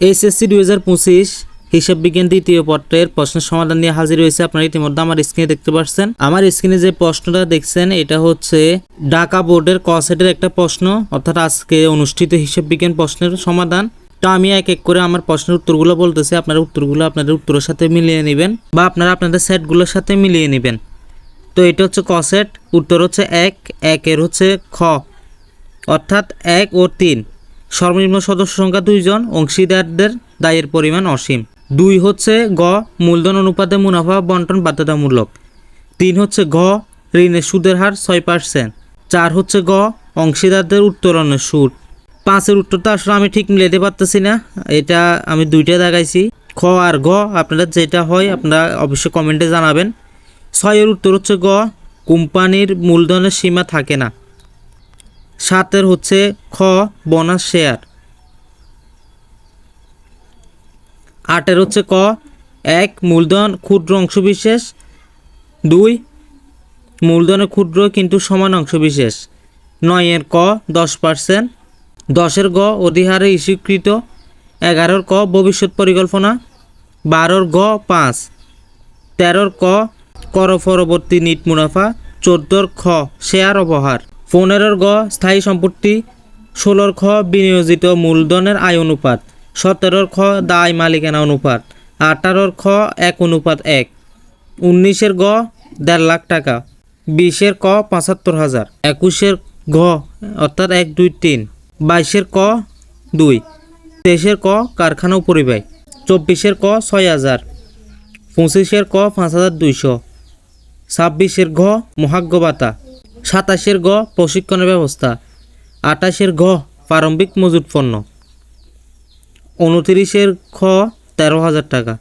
HSC দুই হাজার পঁচিশ হিসাব বিজ্ঞান দ্বিতীয় পত্রের প্রশ্নের সমাধান নিয়ে হাজির হয়েছে আপনারা ইতিমধ্যে আমার স্ক্রিনে দেখতে পাচ্ছেন। আমার স্ক্রিনে যে প্রশ্নটা দেখছেন, এটা হচ্ছে ঢাকা বোর্ডের ক সেটের একটা প্রশ্ন, অর্থাৎ আজকে অনুষ্ঠিত হিসাব বিজ্ঞান প্রশ্নের সমাধান। তো আমি এক এক করে আমার প্রশ্নের উত্তরগুলো বলতেছি, আপনারা উত্তরগুলো আপনাদের উত্তরের সাথে মিলিয়ে নেবেন বা আপনারা আপনাদের সেটগুলোর সাথে মিলিয়ে নেবেন। তো এটা হচ্ছে ক সেট উত্তর হচ্ছে এক, একের হচ্ছে খ, অর্থাৎ এক ও তিন। সর্বনিম্ন সদস্য সংখ্যা দুইজন, অংশীদারদের দায়ের পরিমাণ অসীম। দুই হচ্ছে গ, মূলধন অনুপাতে মুনাফা বন্টন বাধ্যতামূলক। তিন হচ্ছে ঘ ঋণের সুদের হার ছয় পার্সেন্ট চার হচ্ছে গ, অংশীদারদের উত্তোলনের সুদ। পাঁচের উত্তরটা আসলে আমি ঠিক মিলাতে পারতেছি না। এটা আমি দুইটা দেখাইছি। খ আর গ, আপনারা যেটা হয় আপনারা অবশ্যই কমেন্টে জানাবেন। ছয়ের উত্তর হচ্ছে গ, কোম্পানির মূলধনের সীমা থাকে না। সাতের হচ্ছে খ বোনাস শেয়ার। আটের হচ্ছে ক, এক, মূলধন, ক্ষুদ্র অংশবিশেষ। দুই, মূলধনের ক্ষুদ্র কিন্তু সমান অংশবিশেষ। নয়ের ক, দশ পার্সেন্ট। দশের গ, অধিহারে স্বীকৃত এগারোর ক, ভবিষ্যৎ পরিকল্পনা। বারোর গ, পাঁচ। তেরোর ক, কর পরবর্তী নিট মুনাফা। চোদ্দোর খ, শেয়ার অপহার। পনেরোর গ, স্থায়ী সম্পত্তি। ষোলোর খ, বিনিয়োজিত মূলধনের আয় অনুপাত। সতেরোর খ, দায় মালিকানা অনুপাত। আঠারোর খ, এক অনুপাত এক। উনিশের গ, দেড় লাখ টাকা। বিশের ক, পঁচাত্তর হাজার। একুশের ঘ, অর্থাৎ এক, দুই, তিন। বাইশের ক, দুই। তেইশের ক, কারখানা পরিবাহী। চব্বিশের ক, ছয় হাজার। পঁচিশের ক, পাঁচ হাজার দুইশো। ছাব্বিশের ঘ, মহাজ্ঞ ভাতা। সাতাশের গ প্রশিক্ষণের ব্যবস্থা, আঠাশের ঘ প্রারম্ভিক মজুত পণ্য। উনতিরিশের খ তেরো হাজার টাকা।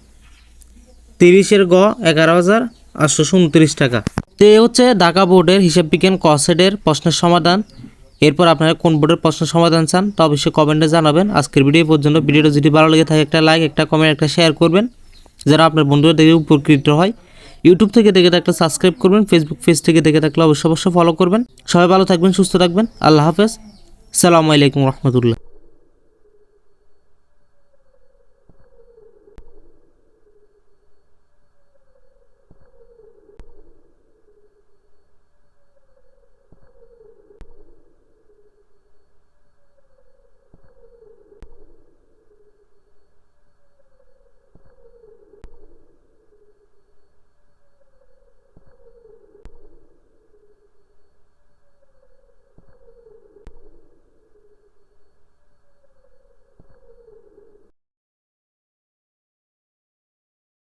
তিরিশের গ এগারো হাজার আটশোশো উনত্রিশ টাকা। তো এ হচ্ছে ঢাকা বোর্ডের হিসাব বিজ্ঞান কসেটের প্রশ্নের সমাধান। এরপর আপনারা কোন বোর্ডের প্রশ্নের সমাধান চান তা অবশ্যই কমেন্টে জানাবেন। আজকের ভিডিও পর্যন্ত। ভিডিওটা যদি ভালো লেগে থাকে, একটা লাইক একটা কমেন্ট একটা শেয়ার করবেন। যারা আপনার বন্ধুরা দেখে উপকৃত হয় ইউটিউব থেকে দেখে থাকলে সাবস্ক্রাইব করবেন ফেসবুক পেজ থেকে দেখে থাকলে অবশ্যই অবশ্যই ফলো করবেন। সবাই ভালো থাকবেন, সুস্থ থাকবেন। আল্লাহ হাফেজ। সালামু আলাইকুম রহমতুল্লাহ।